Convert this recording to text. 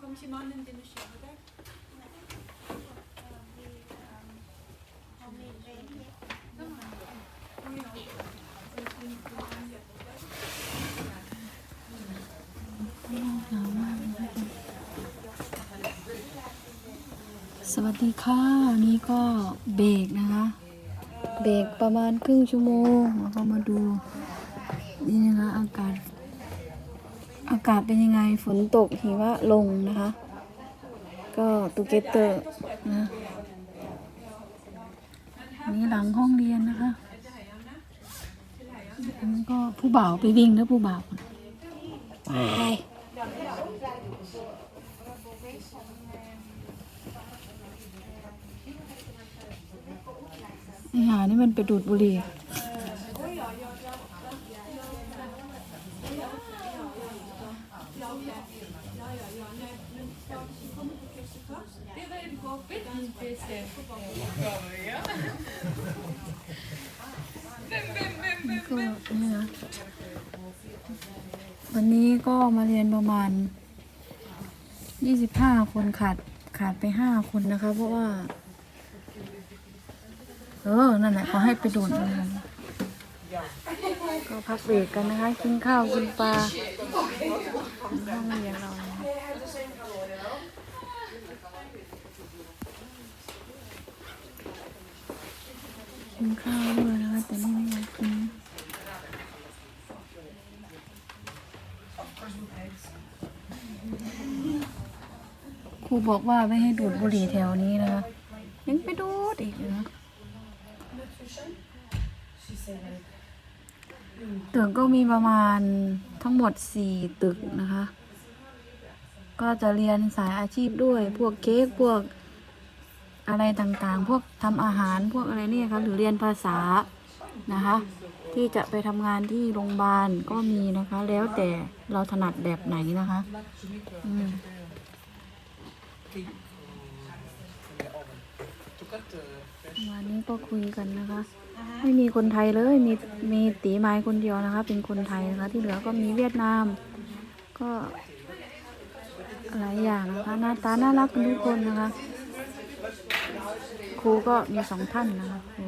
Kom je man in de machine, hè? หนาวมากเลยนะคะสวัสดีค่ะวันนี้ก็เบรกนะคะ เบรกประมาณครึ่งชั่วโมงแล้วก็มาดู นี่นะคะอากาศ อากาศเป็นยังไงฝนตกหิมะลงนะคะ ก็ตูเกเตอร์นะอันนี่หลังห้องเรียนนะคะอันนี้ก็ผู้บ่าวไปวิ่งแล้วผู้บ่าวไปไอ้หานี่มันไปดูดบุหรี่ Det weet ik ook. Dit is het beste. ก็นี่นะวันนี้ก็มาเรียนประมาณยี่สิบห้าคนขาดขาดไปห้าคนนะคะ เพราะว่า เออ นั่นแหละเขาให้ไปดูดบุหรี่ก็พักเบรกกันนะคะ กินข้าว กินปลาห้องเรียนเรานะคะ กินข้าวด้วยนะคะแต่ไม่อยากกินครูบอกว่าไม่ให้ดูดบุหรี่แถวนี้นะคะยังไปดูดอีกนะตึกก็มีประมาณทั้งหมดสี่ตึกนะคะ ก็จะเรียนสายอาชีพด้วยพวกเค้กพวก อะไรต่างๆ พวกทำอาหารพวกอะไรเนี่ยค่ะหรือเรียนภาษานะคะ ที่จะไปทำงานที่โรงพยาบาลก็มีนะคะ แล้วแต่เราถนัดแบบไหนนะคะอืมวันนี้ก็คุยกันนะคะ ไม่มีคนไทยเลยมีมีตีไม้คนเดียวนะคะ เป็นคนไทยนะคะ ที่เหลือก็มีเวียดนาม ก็หลายอย่างนะคะหน้าตาน่ารักทุกคนนะคะ ครูก็มีสองท่านนะคะครู